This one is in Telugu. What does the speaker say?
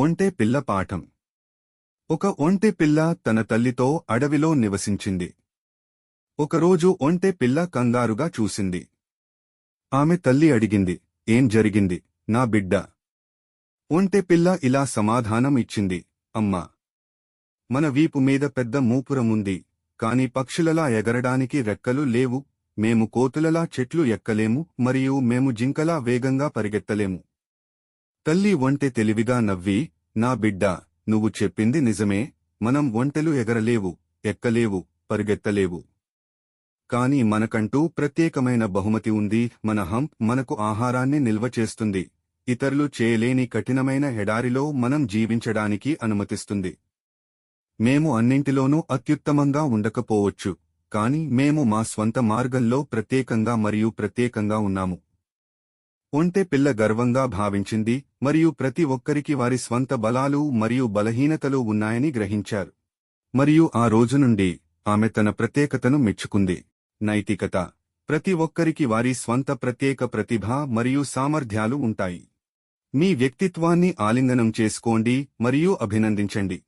ఒంటె పిల్ల పాఠం. ఒక ఒంటె పిల్ల తన తల్లితో అడవిలో నివసించింది. ఒకరోజు ఒంటె పిల్ల కంగారుగా చూసింది. ఆమె తల్లి అడిగింది ఏం జరిగింది? నా బిడ్డ. ఒంటె పిల్ల ఇలా సమాధానం ఇచ్చింది అమ్మా మన వీపు మీద పెద్ద మూపురముంది కాని పక్షులలా ఎగరడానికి రెక్కలు లేవు మేము కోతులలా చెట్లు ఎక్కలేము మరియు మేము జింకలా వేగంగా పరిగెత్తలేము. తల్లి ఒంటె తెలివిగా నవ్వి నా బిడ్డ నువ్వు చెప్పింది నిజమే మనం ఒంటెలు ఎగరలేవు ఎక్కలేవు పరిగెత్తలేవు. కాని మనకంటూ ప్రత్యేకమైన బహుమతి ఉంది మన హంప్ మనకు ఆహారాన్ని నిల్వ చేస్తుంది ఇతరులు చేయలేని కఠినమైన ఎడారిలో మనం జీవించడానికి అనుమతిస్తుంది. మేము అన్నింటిలోనూ అత్యుత్తమంగా ఉండకపోవచ్చు కాని మేము మా స్వంత మార్గంలో ప్రత్యేకంగా మరియు ప్రత్యేకంగా ఉన్నాము. ఒంటె పిల్ల గర్వంగా భావించింది మరియు ప్రతి ఒక్కరికి వారి స్వంత బలాలు మరియు బలహీనతలు ఉన్నాయని గ్రహించారు. మరియు ఆ రోజు నుండి ఆమె తన ప్రత్యేకతను మెచ్చుకుంది. నైతికత. ప్రతి ఒక్కరికి వారి స్వంత ప్రత్యేక ప్రతిభ మరియు సామర్థ్యాలు ఉంటాయి. మీ వ్యక్తిత్వాన్ని ఆలింగనం చేసుకోండి మరియు అభినందించండి.